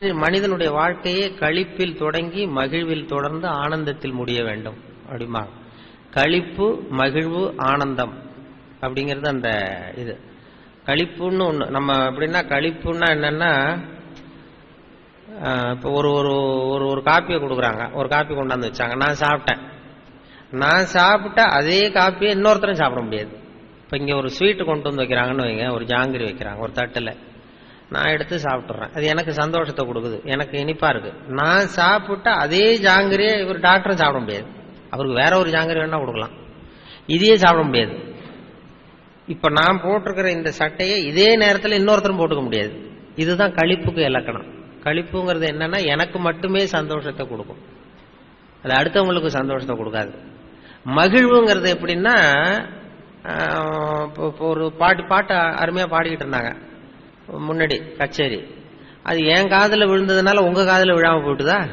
மனிதனுடைய வாழ்க்கையே கழிப்பில் தொடங்கி மகிழ்வில் தொடர்ந்து ஆனந்தத்தில் முடிய வேண்டும். அப்படிமா? கழிப்பு மகிழ்வு ஆனந்தம் அப்படிங்கிறது அந்த இது. கழிப்புன்னு ஒன்று நம்ம எப்படின்னா கழிப்புன்னா என்னன்னா இப்போ ஒரு ஒரு ஒரு ஒரு காப்பியை கொடுக்குறாங்க. ஒரு காப்பி கொண்டாந்து வச்சாங்க. நான் சாப்பிட்டேன். நான் சாப்பிட்ட அதே காப்பியை இன்னொருத்தரும் சாப்பிட முடியாது. இப்போ இங்கே ஒரு ஸ்வீட்டு கொண்டு வந்து வைக்கிறாங்கன்னு வைங்க ஒரு ஜாங்கிரி வைக்கிறாங்க ஒரு தட்டில். நான் எடுத்து சாப்பிட்றேன் அது எனக்கு சந்தோஷத்தை கொடுக்குது. எனக்கு இனிப்பா இருக்கு. நான் சாப்பிட்டா அதே ஜாங்கிரியை இவர் டாக்டரும் சாப்பிட முடியாது. அவருக்கு வேற ஒரு ஜாங்கிரி வேணா கொடுக்கலாம். இதையே சாப்பிட முடியாது. இப்ப நான் போட்டிருக்கிற இந்த சட்டையை இதே நேரத்தில் இன்னொருத்தரும் போட்டுக்க முடியாது. இதுதான் கழிப்புக்கு இலக்கணம். கழிப்புங்கிறது என்னன்னா எனக்கு மட்டுமே சந்தோஷத்தை கொடுக்கும். அது அடுத்தவங்களுக்கு சந்தோஷத்தை கொடுக்காது. மகிழ்வுங்கிறது எப்படின்னா இப்போ ஒரு பாட்டு பாட்டு அருமையாக பாடிக்கிட்டு இருந்தாங்க. முன்னாடி கச்சேரி. அது என் காதில் விழுந்ததுனால உங்க காதில் விழாம போயிட்டுதா?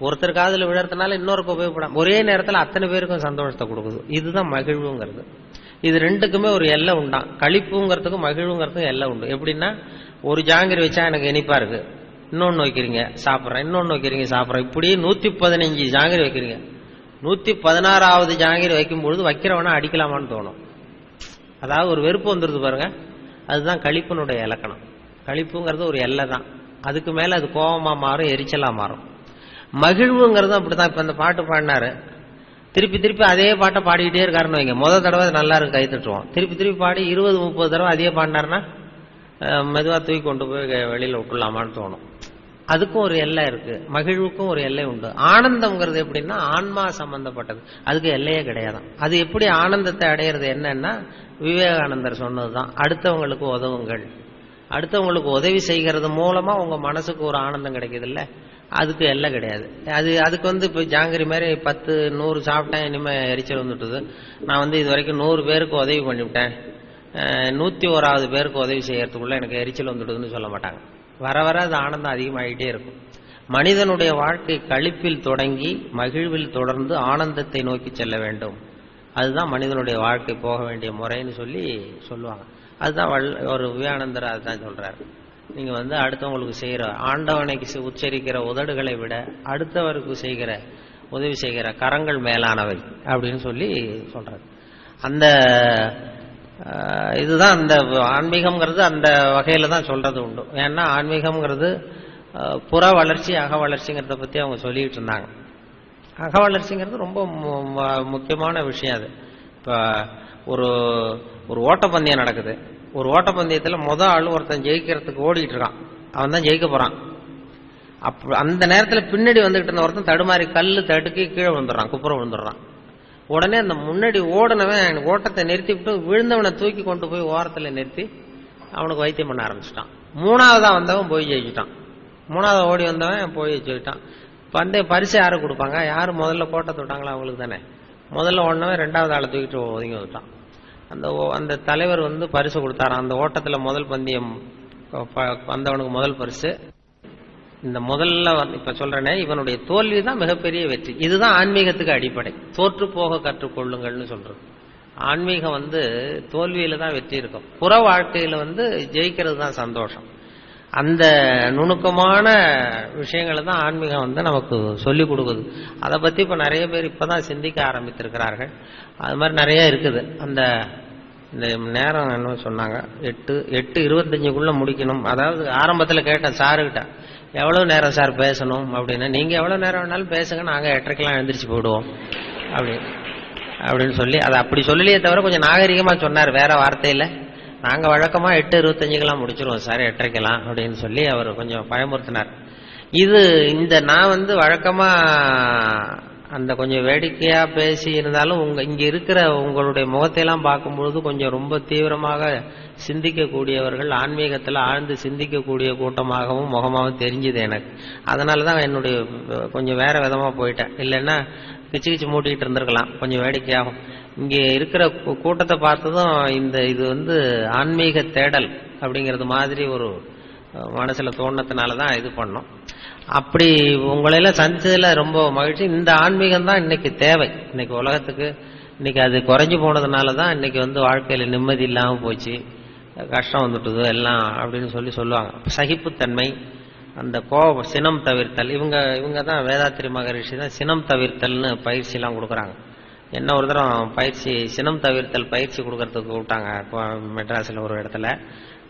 ஒருத்தர் காதில் விழறதுனால இன்னொருக்கு உபயோகப்படாம ஒரே நேரத்தில் அத்தனை பேருக்கும் சந்தோஷத்தை கொடுக்குது. இதுதான் மகிழ்வுங்கிறது. இது ரெண்டுக்குமே ஒரு எல்லை உண்டாம் கழிப்புங்கிறதுக்கும் மகிழ்வுங்கிறதுக்கும் எல்லை உண்டு. எப்படின்னா ஒரு ஜாங்கிரி வச்சா எனக்கு இனிப்பா இருக்கு. இன்னொன்று வைக்கிறீங்க சாப்பிட்றேன். இன்னொன்று வைக்கிறீங்க சாப்பிட்றேன். இப்படியே நூத்தி பதினஞ்சு ஜாங்கிரி வைக்கிறீங்க. நூத்தி பதினாறாவது ஜாங்கிரி வைக்கும் பொழுது வைக்கிறவனா அடிக்கலாமான்னு தோணும். அதாவது ஒரு வெறுப்பு வந்துருது பாருங்க. அதுதான் கழிப்பினுடைய இலக்கணம். கழிப்புங்கிறது ஒரு எல்லை தான். அதுக்கு மேலே அது கோபமாக மாறும் எரிச்சலாக மாறும். மகிழ்வுங்கிறதும் அப்படி தான் இப்போ அந்த பாட்டு பாடினாரு. திருப்பி திருப்பி அதே பாட்டை பாடிக்கிட்டே இருக்காருன்னு வைங்க. முதல் தடவை அது நல்லா இருக்கு கை தட்டுவோம். திருப்பி திருப்பி பாடி இருபது முப்பது தடவை அதே பாடினாருன்னா மெதுவாக தூக்கி கொண்டு போய் வெளியில் விட்டுலாமான்னு தோணும். அதுக்கும் ஒரு எல்லை இருக்கு. மகிழ்வுக்கும் ஒரு எல்லை உண்டு. ஆனந்தம்ங்கிறது எப்படின்னா ஆன்மா சம்பந்தப்பட்டது. அதுக்கு எல்லையே கிடையாது அது எப்படி ஆனந்தத்தை அடையிறது என்னன்னா விவேகானந்தர் சொன்னதுதான். அடுத்தவங்களுக்கு உதவுங்கள். அடுத்தவங்களுக்கு உதவி செய்கிறது மூலமா உங்க மனசுக்கு ஒரு ஆனந்தம் கிடைக்குது இல்ல அதுக்கு எல்லை கிடையாது. அது அதுக்கு வந்து இப்போ ஜாங்கிரி மாதிரி பத்து நூறு சாப்பிட்டேன் இனிமே எரிச்சல் வந்துட்டுது. நான் வந்து இது வரைக்கும் நூறு பேருக்கு உதவி பண்ணிவிட்டேன். நூற்றி நூத்தி ஓராவது பேருக்கு உதவி செய்யறதுக்குள்ள எனக்கு எரிச்சல் வந்துடுதுன்னு சொல்ல மாட்டாங்க. வர வர அது ஆனந்தம் அதிகமாகிட்டே இருக்கும். மனிதனுடைய வாழ்க்கை களிப்பில் தொடங்கி மகிழ்வில் தொடர்ந்து ஆனந்தத்தை நோக்கி செல்ல வேண்டும். அதுதான் மனிதனுடைய வாழ்க்கை போக வேண்டிய முறைன்னு சொல்லி சொல்லுவாங்க. அதுதான் வள்- ஒரு விவேகானந்தர் அதுதான் சொல்றாரு. நீங்க வந்து அடுத்தவங்களுக்கு செய்கிற ஆண்டவனைக்கு உச்சரிக்கிற உதடுகளை விட அடுத்தவருக்கு செய்கிற உதவி செய்கிற கரங்கள் மேலானவை அப்படின்னு சொல்லி சொல்றாரு. அந்த இதுதான் அந்த ஆன்மீகம்ங்கிறது அந்த வகையில தான் சொல்றது உண்டு. ஏன்னா ஆன்மீகம்ங்கிறது புற வளர்ச்சி அக வளர்ச்சிங்கிறத பத்தி அவங்க சொல்லிட்டு இருந்தாங்க. அக வளர்ச்சிங்கிறது ரொம்ப மு- முக்கியமான விஷயம் அது. இப்போ ஒரு ஒரு ஓட்டப்பந்தயம் நடக்குது. ஒரு ஓட்டப்பந்தயத்தில் முத ஆள் ஒருத்தன் ஜெயிக்கிறதுக்கு ஓடிட்டு இருக்கான். அவன் தான் ஜெயிக்க போறான். அப் அந்த நேரத்தில் பின்னாடி வந்துகிட்டு இருந்த ஒருத்தன் தடுமாறி கல் தடுக்கி கீழே விழுந்துடுறான் குப்புறம் விழுந்துடுறான். உடனே அந்த முன்னாடி ஓடினவன் ஓட்டத்தை நிறுத்தி விட்டு விழுந்தவனை தூக்கி கொண்டு போய் ஓரத்தில் நிறுத்தி அவனுக்கு வைத்தியம் பண்ண ஆரம்பிச்சிட்டான். மூணாவதா வந்தவன் போய் ஜெயிச்சிட்டான். மூணாவது ஓடி வந்தவன் போய் ஜெயிச்சிட்டான். பந்தய பரிசு யாரும் கொடுப்பாங்க? யார் முதல்ல கோட்டை தொட்டாங்களோ அவங்களுக்கு தானே. முதல்ல ஓடினவன் ரெண்டாவது ஆளை தூக்கிட்டு ஒதுங்கி வந்துட்டான். அந்த ஓ- அந்த தலைவர் வந்து பரிசு கொடுத்தாரான் அந்த ஓட்டத்தில் முதல் பந்தயம் ப- வந்தவனுக்கு முதல் பரிசு. இந்த முதல்ல இப்ப சொல்றேனே இவனுடைய தோல்வி தான் மிகப்பெரிய வெற்றி. இதுதான் ஆன்மீகத்துக்கு அடிப்படை. தோற்று போக கற்றுக்கொள்ளுங்கள்னு சொல்றது. ஆன்மீகம் வந்து தோல்வியில தான் வெற்றி இருக்கும். புற வாழ்க்கையில வந்து ஜெயிக்கிறது தான் சந்தோஷம். அந்த நுணுக்கமான விஷயங்களை தான் ஆன்மீகம் வந்து நமக்கு சொல்லி கொடுக்குது. அதை பத்தி இப்ப நிறைய பேர் இப்பதான் சிந்திக்க ஆரம்பித்திருக்கிறார்கள். அது மாதிரி நிறைய இருக்குது. அந்த இந்த நேரம் என்ன சொன்னாங்க? எட்டு எட்டு இருபத்தஞ்சுக்குள்ள முடிக்கணும். அதாவது ஆரம்பத்தில் கேட்டேன் சாருகிட்ட. எவ்வளவு நேரம் சார் பேசணும் அப்படின்னு? நீங்க எவ்வளவு நேரம் வேணாலும் பேசுங்க நாங்க எட்டரைக்கெல்லாம் எழுந்திரிச்சு போயிடுவோம். அப்படி அப்படின்னு சொல்லி அதை அப்படி சொல்லலையே தவிர கொஞ்சம் நாகரிகமா சொன்னார் வேற வார்த்தையில. நாங்க வழக்கமா எட்டு இருபத்தஞ்சுக்கெல்லாம் முடிச்சிருவோம் சார் எட்டரைக்கெல்லாம் அப்படின்னு சொல்லி அவர் கொஞ்சம் பயமுறுத்தினார். இது இந்த நான் வந்து வழக்கமா அந்த கொஞ்சம் வேடிக்கையா பேசி இருந்தாலும் உங்க இங்க இருக்கிற உங்களுடைய முகத்தையெல்லாம் பார்க்கும்பொழுது கொஞ்சம் ரொம்ப தீவிரமாக சிந்திக்கக்கூடியவர்கள் ஆன்மீகத்தில் ஆழ்ந்து சிந்திக்கக்கூடிய கூட்டமாகவும் முகமாகவும் தெரிஞ்சுது எனக்கு. அதனாலதான் என்னுடைய கொஞ்சம் வேற விதமாக போயிட்டேன். இல்லைன்னா கிச்சு கிச்சு மூட்டிகிட்டு இருந்திருக்கலாம். கொஞ்சம் வேடிக்கையாகும் இங்கே இருக்கிற கூ- கூட்டத்தை பார்த்ததும் இந்த இது வந்து ஆன்மீக தேடல் அப்படிங்கிறது மாதிரி ஒரு மனசில் தோணத்தினால தான் இது பண்ணோம். அப்படி உங்களையெல்லாம் சந்தித்ததில் ரொம்ப மகிழ்ச்சி. இந்த ஆன்மீகம் தான் இன்னைக்கு தேவை. இன்னைக்கு உலகத்துக்கு இன்னைக்கு அது குறைஞ்சு போனதுனால தான் இன்னைக்கு வந்து வாழ்க்கையில நிம்மதி இல்லாமல் போச்சு. கஷ்டம் வந்துட்டுது எல்லாம் அப்படின்னு சொல்லி சொல்லுவாங்க. சகிப்புத்தன்மை அந்த கோப சினம் தவிர்த்தல். இவங்க இவங்க தான் வேதாத்திரி மகரிஷி தான் சினம் தவிர்த்தல்னு பயிற்சிலாம் கொடுக்குறாங்க. என்ன ஒரு தரம் பயிற்சி சினம் தவிர்த்தல் பயிற்சி கொடுக்கறதுக்கு கூப்பிட்டாங்க கோ- மெட்ராஸில் ஒரு இடத்துல.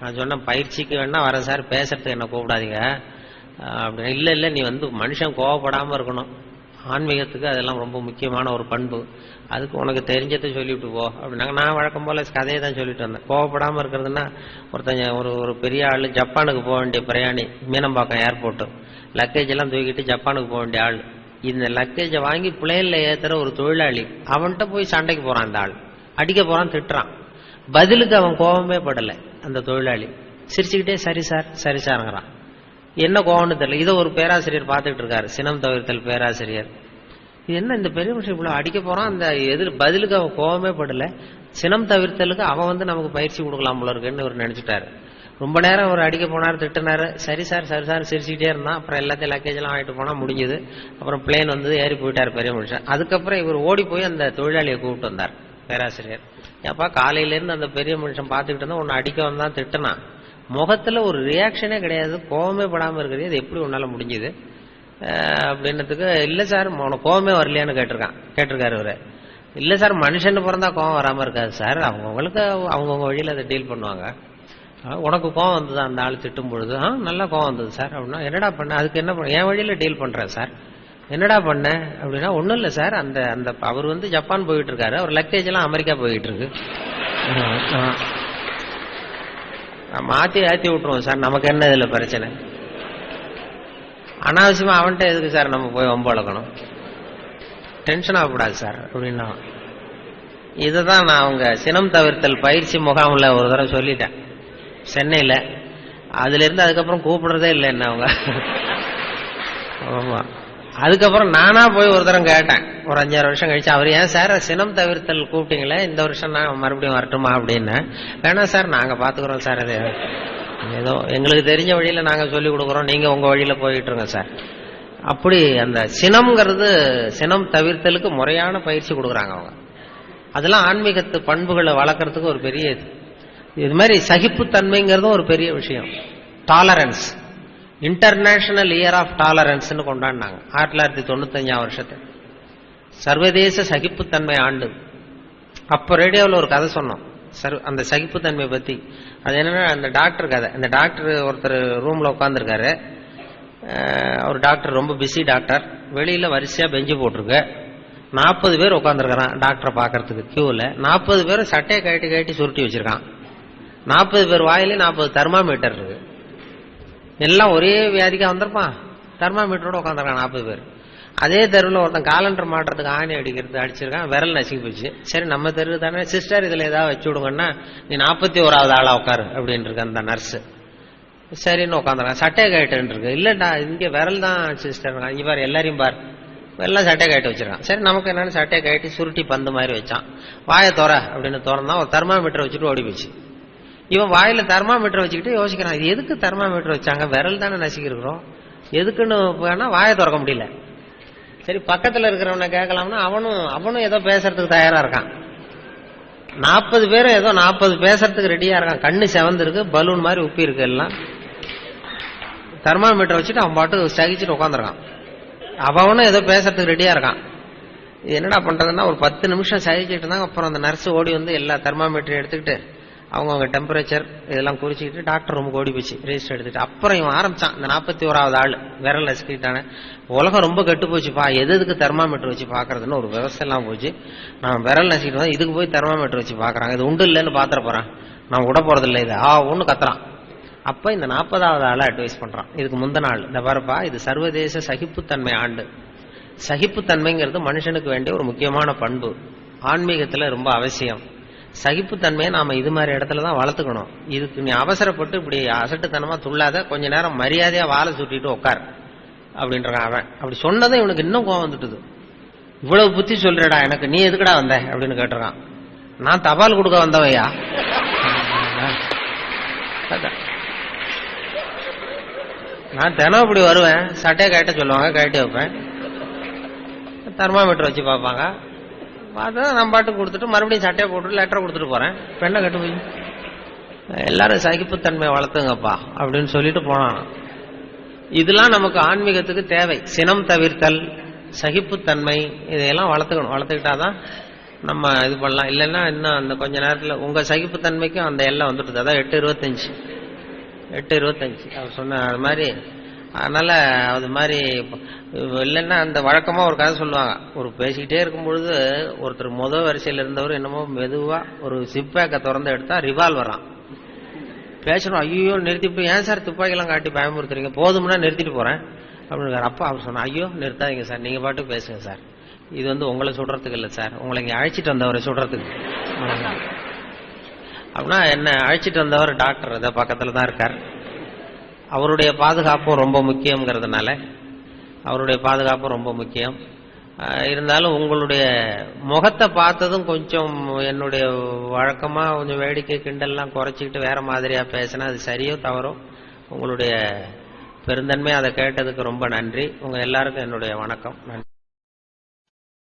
நான் சொன்னேன் பயிற்சிக்கு வேணா வரேன் சார் பேசுறதுக்கு என்ன கூப்பிடாதீங்க. அப்படின்னு இல்லை இல்லை நீ வந்து மனுஷன் கோவப்படாமல் இருக்கணும். ஆன்மீகத்துக்கு அதெல்லாம் ரொம்ப முக்கியமான ஒரு பண்பு. அதுக்கு உனக்கு தெரிஞ்சதை சொல்லிவிட்டு போ. அப்படின்னாங்க நான் வழக்கம் போல் கதையை தான் சொல்லிட்டு வந்தேன் கோவப்படாமல் இருக்கிறதுனா ஒருத்தங்க ஒரு ஒரு பெரிய ஆள் ஜப்பானுக்கு போக வேண்டிய பிரயாணி மீனம்பாக்கம் ஏர்போர்ட்டு லக்கேஜ் எல்லாம் தூக்கிட்டு ஜப்பானுக்கு போக வேண்டிய ஆள். இந்த லக்கேஜை வாங்கி பிள்ளைகளில் ஏற்றுற ஒரு தொழிலாளி அவன்கிட்ட போய் சண்டைக்கு போகிறான் அந்த ஆள். அடிக்க போகிறான் திட்டுறான். பதிலுக்கு அவன் கோபமே படலை அந்த தொழிலாளி. சிரிச்சுக்கிட்டே சரி சார் சரி சாருங்கிறான். என்ன கோவம்னு தெரியல. இதை ஒரு பேராசிரியர் பார்த்துட்டு இருக்காரு. சினம் தவிர்த்தல் பேராசிரியர். இது என்ன இந்த பெரிய மனுஷன் இவ்வளோ அடிக்க போறான்? அந்த எதிர் பதிலுக்கு அவன் கோவமே படல. சினம் தவிர்த்தலுக்கு அவன் வந்து நமக்கு பயிற்சி கொடுக்கலாம் போல இருக்குன்னு அவர் நினைச்சிட்டாரு. ரொம்ப நேரம் அவர் அடிக்க போனார் திட்டினார். சரி சார் சரி சார் சிரிச்சுக்கிட்டே இருந்தான். அப்புறம் எல்லாத்தையும் லக்கேஜ் எல்லாம் வாங்கிட்டு போனால் முடிஞ்சது. அப்புறம் பிளேன் வந்து ஏறி போயிட்டார் பெரிய மனுஷன். அதுக்கப்புறம் இவர் ஓடி போய் அந்த தொழிலாளியை கூப்பிட்டு வந்தார். பேராசிரியர். ஏப்பா காலையிலேருந்து அந்த பெரிய மனுஷன் பார்த்துக்கிட்டு இருந்தா உன்னை அடிக்க வந்தான் திட்டினான். முகத்துல ஒரு ரியாக்ஷனே கிடையாது. கோவமே படாமல் இருக்கிறது. அது எப்படி உன்னால முடிஞ்சுது? அப்படின்னதுக்கு இல்லை சார் உனக்கு கோவமே வரலையான்னு கேட்டிருக்கான். கேட்டிருக்காரு அவர் இல்லை சார் மனுஷன் பிறந்தா கோவம் வராமல் இருக்காது சார். அவங்கவுங்களுக்கு அவங்கவுங்க வழியில் அதை டீல் பண்ணுவாங்க. உனக்கு கோவம் வந்தது? அந்த ஆள் திட்டும் பொழுது ஆ நல்லா கோவம் வந்தது சார். அப்படின்னா என்னடா பண்ண? அதுக்கு என்ன பண்ண? என் வழியில் டீல் பண்ணுறேன் சார். என்னடா பண்ண? அப்படின்னா ஒன்றும் இல்லை சார். அந்த அந்த அவர் வந்து ஜப்பான் போயிட்டு இருக்காரு. அவர் லக்கேஜ் எல்லாம் அமெரிக்கா போயிட்டு இருக்கு. மாற்றி ஆ. மாத்தி விட்டுருவோம் சார். நமக்கு என்ன இதுல பிரச்சனை? அனாவசியமா அவன்கிட்ட எதுக்கு சார் நம்ம போய் வம்பு வளர்க்கணும்? டென்ஷன் ஆகக்கூடாது சார் அப்படின்னா. இதை தான் நான் அவங்க சினம் தவிர்த்தல் பயிற்சி முகாமில் ஒரு தடவை சொல்லிட்டேன். சென்னையில். அதுலேருந்து அதுக்கப்புறம் கூப்பிடுறதே இல்லை என்ன அவங்க. ஆமாம் அதுக்கப்புறம் நானா போய் ஒரு தரம் கேட்டேன். ஒரு அஞ்சாறு வருஷம் கழிச்சு அவர் ஏன் சார் சினம் தவிர்த்தல் கூப்பிட்டீங்களே? இந்த வருஷம் நான் மறுபடியும் வரட்டுமா? அப்படின்னு. வேணாம் சார் நாங்க பாத்துக்கிறோம் சார் அது. ஏதோ எங்களுக்கு தெரிஞ்ச வழியில நாங்க சொல்லி கொடுக்குறோம். நீங்க உங்க வழியில போயிட்டு இருங்க சார். அப்படி அந்த சினம்ங்கிறது சினம் தவிர்த்தலுக்கு முறையான பயிற்சி கொடுக்குறாங்க அவங்க. அதெல்லாம் ஆன்மீகத்து பண்புகளை வளர்க்கறதுக்கு ஒரு பெரிய இது. இது மாதிரி சகிப்புத்தன்மைங்கிறதும் ஒரு பெரிய விஷயம். டாலரன்ஸ் இன்டர்நேஷனல் இயர் ஆஃப் டாலரன்ஸ்னு கொண்டாடினாங்க. ஆயிரத்தி தொள்ளாயிரத்தி தொண்ணூத்தஞ்சாம் வருஷத்தை சர்வதேச சகிப்புத்தன்மை ஆண்டு. அப்போ ரேடியோவில் ஒரு கதை சொன்னோம். சர் அந்த சகிப்புத்தன்மை பற்றி அது என்னன்னா அந்த டாக்டர் கதை. அந்த டாக்டர் ஒருத்தர் ரூமில் உட்காந்துருக்காரு ஒரு டாக்டர் ரொம்ப பிஸி டாக்டர். வெளியில் வரிசையாக பெஞ்சு போட்டிருக்கு. நாற்பது பேர் உட்காந்துருக்கிறான் டாக்டரை பார்க்கறதுக்கு க்யூவில் நாற்பது பேர் சட்டையை கட்டி கட்டி சுருட்டி வச்சிருக்கான். நாற்பது பேர் வாயிலே நாற்பது தெர்மாமீட்டர் இருக்குது எல்லாம் ஒரே வியாதிக்காக வந்திருப்பான். தெர்மாமீட்டரோட உட்காந்துருக்கான் நாற்பது பேர். அதே தெருவில் ஒருத்தன் காலண்டர் மாட்டுறதுக்கு ஆணி அடிக்கிறது அடிச்சிருக்கான் விரல் நசுக்கி போச்சு சரி நம்ம தெரு தானே. சிஸ்டர் இதில் ஏதாவது வச்சு விடுங்கன்னா நீ நாற்பத்தி ஓராவது ஆளாக உட்காரு அப்படின்னு இருக்க அந்த நர்ஸு சரின்னு உட்காந்துருக்கான் சட்டையை கேட்டுன்னு இருக்கு இல்லைடா இங்கே விரல் தான் சிஸ்டர் இங்கே பாரு எல்லாரையும் பார். எல்லாம் சட்டையை கட்டி வச்சிருக்கான். சரி நமக்கு என்னன்னு சட்டையை கட்டி சுருட்டி பந்து மாதிரி வச்சான். வாயை தோற அப்படின்னு திறந்தான். ஒரு தெர்மாமீட்டர் வச்சுட்டு ஓடி போச்சு. இவன் வாயில தெர்மாமீட்டர் வச்சுக்கிட்டு யோசிக்கிறான் இது எதுக்கு தெர்மாமீட்டர் வச்சாங்க? விரல் தானே நசுக்கி எதுக்குன்னு போனா வாயை திறக்க முடியல. சரி பக்கத்துல இருக்கிறவனை கேட்கலாம்னா அவனும் அவனும் ஏதோ பேசுறதுக்கு தயாரா இருக்கான். நாற்பது பேரும் ஏதோ நாற்பது பேசுறதுக்கு ரெடியா இருக்கான். கண்ணு செவந்திருக்கு பலூன் மாதிரி உப்பி இருக்கு எல்லாம். தெர்மாமீட்டர் வச்சுட்டு அவன் பாட்டு சகிச்சுட்டு உட்காந்துருக்கான் அவனும் ஏதோ பேசுறதுக்கு ரெடியா இருக்கான். இது என்னடா பண்றதுன்னா ஒரு பத்து நிமிஷம் சகிச்சுட்டு இருந்தாங்க. அப்புறம் அந்த நர்ஸ் ஓடி வந்து எல்லா தெர்மாமீட்டரையும் எடுத்துக்கிட்டு அவங்கவுங்க டெம்பரேச்சர் இதெல்லாம் குறிச்சிக்கிட்டு டாக்டர் ரூமுக்கு ஓடி போச்சு. ரெஜிஸ்டர் எடுத்துட்டு. அப்புறம் இவன் ஆரம்பிச்சான். இந்த நாற்பத்தி ஓராவது ஆள். விரல் நசுக்கிட்டானே உலகம் ரொம்ப கெட்டு போச்சுப்பா. எது எதுக்கு தெர்மாமீட்டர் வச்சு பார்க்கறதுன்னு ஒரு விவசாயம் போச்சு. நான் விரல் நசுக்கிட்டு இதுக்கு போய் தெர்மாமீட்டர் வச்சு பார்க்குறாங்க. இது உண்டு இல்லைன்னு பார்த்துட போகிறான் நான் விட போகிறதில்ல இது. ஆ ஒன்று கத்துறான். அப்போ இந்த நாற்பதாவது ஆளை அட்வைஸ் பண்ணுறான் இதுக்கு முந்த நாள். இந்த பாருப்பா இது சர்வதேச சகிப்புத்தன்மை ஆண்டு. சகிப்புத்தன்மைங்கிறது மனுஷனுக்கு வேண்டிய ஒரு முக்கியமான பண்பு. ஆன்மீகத்தில் ரொம்ப அவசியம். சகிப்புத்தன்மையை நாம இது மாதிரி இடத்துல தான் வளர்த்துக்கணும். இதுக்கு நீ அவசரப்பட்டு இப்படி அசட்டுத்தனமா துள்ளாத கொஞ்ச நேரம் மரியாதையா வாழை சுட்டிட்டு உட்கார் அப்படின்றான் அவன். அப்படி சொன்னதும் இவனுக்கு இன்னும் கோவம் வந்துட்டுது. இவ்வளவு புத்தி சொல்றடா எனக்கு நீ எதுக்குடா வந்த அப்படின்னு கேட்டுறான். நான் தபால் கொடுக்க வந்தவையா? நான் தினம் இப்படி வருவேன் சட்டையை கேட்ட சொல்லுவாங்க கேட்டு வைப்பேன். தெர்மாமீட்டர் வச்சு பார்ப்பாங்க. பார்த்தா நான் பாட்டு கொடுத்துட்டு மறுபடியும் சட்டையை போட்டுட்டு லெட்டர் கொடுத்துட்டு போறேன். பெண்ணை கட்டு போய். எல்லாரும் சகிப்புத்தன்மை வளர்த்துங்கப்பா அப்படின்னு சொல்லிட்டு போனான். இதெல்லாம் நமக்கு ஆன்மீகத்துக்கு தேவை. சினம் தவிர்த்தல் சகிப்புத்தன்மை இதையெல்லாம் வளர்த்துக்கணும். வளர்த்துக்கிட்டாதான் நம்ம இது பண்ணலாம். இல்லைன்னா இன்னும் அந்த கொஞ்ச நேரத்தில் உங்க சகிப்புத்தன்மைக்கும் அந்த எல்லாம் வந்துடுது. அதான் எட்டு இருபத்தஞ்சு. எட்டு இருபத்தஞ்சு. அவர் சொன்ன அது மாதிரி அதனால் அது மாதிரி இல்லைன்னா அந்த வழக்கமாக ஒரு கதை சொல்லுவாங்க. ஒரு பேசிக்கிட்டே இருக்கும் பொழுது ஒருத்தர் முத வரிசையில் இருந்தவர் என்னமோ மெதுவாக ஒரு சிப்பேக்கை திறந்து எடுத்தால் ரிவால்வரான் பேசணும் ஐயோ நிறுத்திட்டு ஏன் சார் துப்பாக்கிலாம் காட்டி பயமுறுத்துறீங்க? போதும்னா நிறுத்திட்டு போகிறேன் அப்படின்னு அப்பா அவர் சொன்னா ஐயோ நிறுத்தாதீங்க சார் நீங்கள் பாட்டு பேசுங்க சார். இது வந்து உங்களை சுடுறதுக்கு இல்லை சார். உங்களை இங்கே அழைச்சிட்டு வந்தவரை சுடுறதுக்கு அப்படின்னா என்ன அழைச்சிட்டு வந்தவர் டாக்டர் இதை பக்கத்தில் தான் இருக்கார். அவருடைய பாதுகாப்பும் ரொம்ப முக்கியங்கிறதுனால அவருடைய பாதுகாப்பும் ரொம்ப முக்கியம். இருந்தாலும் உங்களுடைய முகத்தை பார்த்ததும் கொஞ்சம் என்னுடைய வழக்கமாக கொஞ்சம் வேடிக்கை கிண்டல்லாம் குறைச்சிக்கிட்டு வேற மாதிரியாக பேசினா அது சரியோ தவறோ உங்களுடைய பெருந்தன்மை அதை கேட்டதுக்கு ரொம்ப நன்றி. உங்கள் எல்லாருக்கும் என்னுடைய வணக்கம். நன்றி.